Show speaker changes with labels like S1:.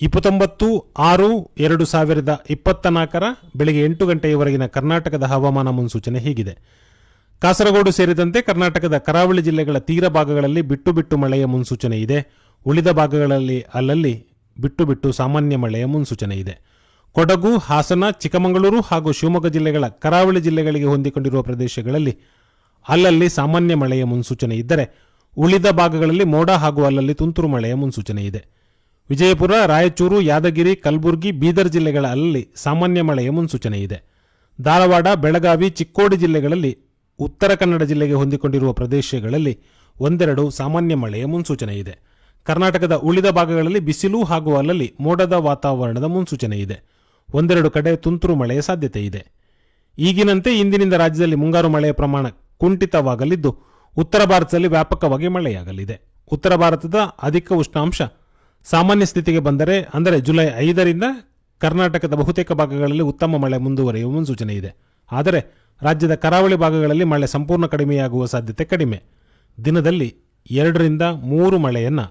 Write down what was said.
S1: ಇಪ್ಪತ್ತೊಂಬತ್ತು ಆರು ಎರಡು ಸಾವಿರದ ಇಪ್ಪತ್ತ ನಾಲ್ಕರ ಬೆಳಗ್ಗೆ ಎಂಟು ಗಂಟೆಯವರೆಗಿನ ಕರ್ನಾಟಕದ ಹವಾಮಾನ ಮುನ್ಸೂಚನೆ ಹೀಗಿದೆ. ಕಾಸರಗೋಡು ಸೇರಿದಂತೆ ಕರ್ನಾಟಕದ ಕರಾವಳಿ ಜಿಲ್ಲೆಗಳ ತೀರ ಭಾಗಗಳಲ್ಲಿ ಬಿಟ್ಟು ಬಿಟ್ಟು ಮಳೆಯ ಮುನ್ಸೂಚನೆ ಇದೆ. ಉಳಿದ ಭಾಗಗಳಲ್ಲಿ ಅಲ್ಲಲ್ಲಿ ಬಿಟ್ಟು ಬಿಟ್ಟು ಸಾಮಾನ್ಯ ಮಳೆಯ ಮುನ್ಸೂಚನೆ ಇದೆ. ಕೊಡಗು, ಹಾಸನ, ಚಿಕ್ಕಮಗಳೂರು ಹಾಗೂ ಶಿವಮೊಗ್ಗ ಜಿಲ್ಲೆಗಳ ಕರಾವಳಿ ಜಿಲ್ಲೆಗಳಿಗೆ ಹೊಂದಿಕೊಂಡಿರುವ ಪ್ರದೇಶಗಳಲ್ಲಿ ಅಲ್ಲಲ್ಲಿ ಸಾಮಾನ್ಯ ಮಳೆಯ ಮುನ್ಸೂಚನೆ ಇದ್ದರೆ ಉಳಿದ ಭಾಗಗಳಲ್ಲಿ ಮೋಡ ಹಾಗೂ ಅಲ್ಲಲ್ಲಿ ತುಂತುರು ಮಳೆಯ ಮುನ್ಸೂಚನೆ ಇದೆ. ವಿಜಯಪುರ, ರಾಯಚೂರು, ಯಾದಗಿರಿ, ಕಲಬುರಗಿ, ಬೀದರ್ ಜಿಲ್ಲೆಗಳಲ್ಲಿ ಸಾಮಾನ್ಯ ಮಳೆಯ ಮುನ್ಸೂಚನೆ ಇದೆ. ಧಾರವಾಡ, ಬೆಳಗಾವಿ, ಚಿಕ್ಕೋಡಿ ಜಿಲ್ಲೆಗಳಲ್ಲಿ, ಉತ್ತರ ಕನ್ನಡ ಜಿಲ್ಲೆಗೆ ಹೊಂದಿಕೊಂಡಿರುವ ಪ್ರದೇಶಗಳಲ್ಲಿ ಒಂದೆರಡು ಸಾಮಾನ್ಯ ಮಳೆಯ ಮುನ್ಸೂಚನೆ ಇದೆ. ಕರ್ನಾಟಕದ ಉಳಿದ ಭಾಗಗಳಲ್ಲಿ ಬಿಸಿಲು ಹಾಗೂ ಅಲ್ಲಲ್ಲಿ ಮೋಡದ ವಾತಾವರಣದ ಮುನ್ಸೂಚನೆ ಇದೆ. ಒಂದೆರಡು ಕಡೆ ತುಂತುರು ಮಳೆಯ ಸಾಧ್ಯತೆ ಇದೆ. ಈಗಿನಂತೆ ಇಂದಿನಿಂದ ರಾಜ್ಯದಲ್ಲಿ ಮುಂಗಾರು ಮಳೆಯ ಪ್ರಮಾಣ ಕುಂಠಿತವಾಗಲಿದ್ದು, ಉತ್ತರ ಭಾರತದಲ್ಲಿ ವ್ಯಾಪಕವಾಗಿ ಮಳೆಯಾಗಲಿದೆ. ಉತ್ತರ ಭಾರತದ ಅಧಿಕ ಉಷ್ಣಾಂಶ ಸಾಮಾನ್ಯ ಸ್ಥಿತಿಗೆ ಬಂದರೆ, ಅಂದರೆ ಜುಲೈ ಐದರಿಂದ ಕರ್ನಾಟಕದ ಬಹುತೇಕ ಭಾಗಗಳಲ್ಲಿ ಉತ್ತಮ ಮಳೆ ಮುಂದುವರಿಯುವ ಮುನ್ಸೂಚನೆ ಇದೆ. ಆದರೆ ರಾಜ್ಯದ ಕರಾವಳಿ ಭಾಗಗಳಲ್ಲಿ ಮಳೆ ಸಂಪೂರ್ಣ ಕಡಿಮೆಯಾಗುವ ಸಾಧ್ಯತೆ ಕಡಿಮೆ. ದಿನದಲ್ಲಿ ಎರಡರಿಂದ ಮೂರು ಮಳೆಯನ್ನು